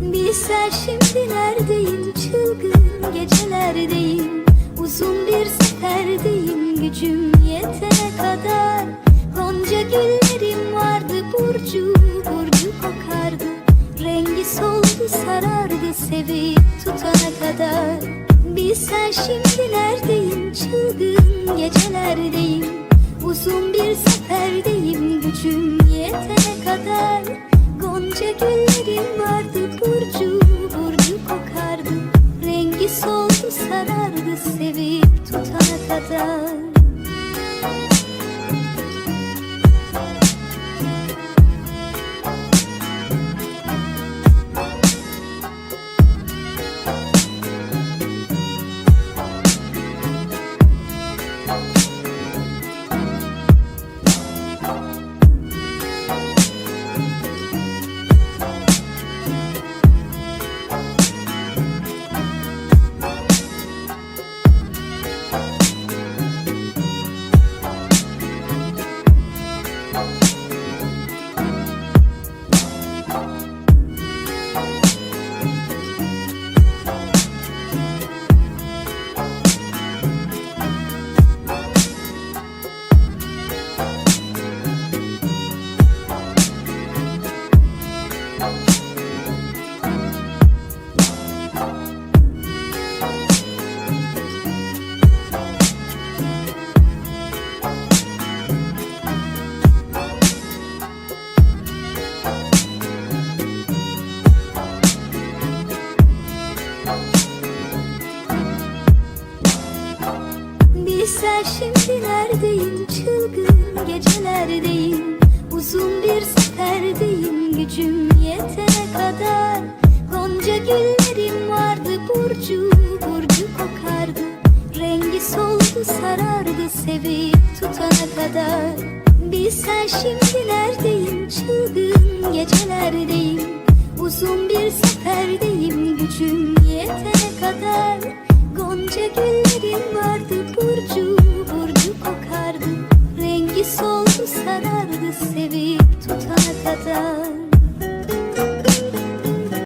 Bilsen şimdi neredeyim? Çılgın gecelerdeyim. Uzun bir seferdeyim. Gücüm yetene kadar. Gonca güllerim vardı burcu burcu kokardı. Rengi soldu sarardı sevip tutana kadar. Bilsen şimdi neredeyim? Çılgın gecelerdeyim. Uzun bir seferdeyim. Gücüm yetene kadar tutana kadar Bilsen şimdi neredeyim çılgın gecelerdeyim Uzun bir seferdeyim gücüm yetene kadar. Gonca güllerim vardı burcu burcu kokardı. Rengi soldu sarardı sevip tutana kadar. Bilsen şimdi neredeyim çılgın gecelerdeyim Uzun bir seferdeyim gücüm yetene kadar. Gonca güllerim vardı burcu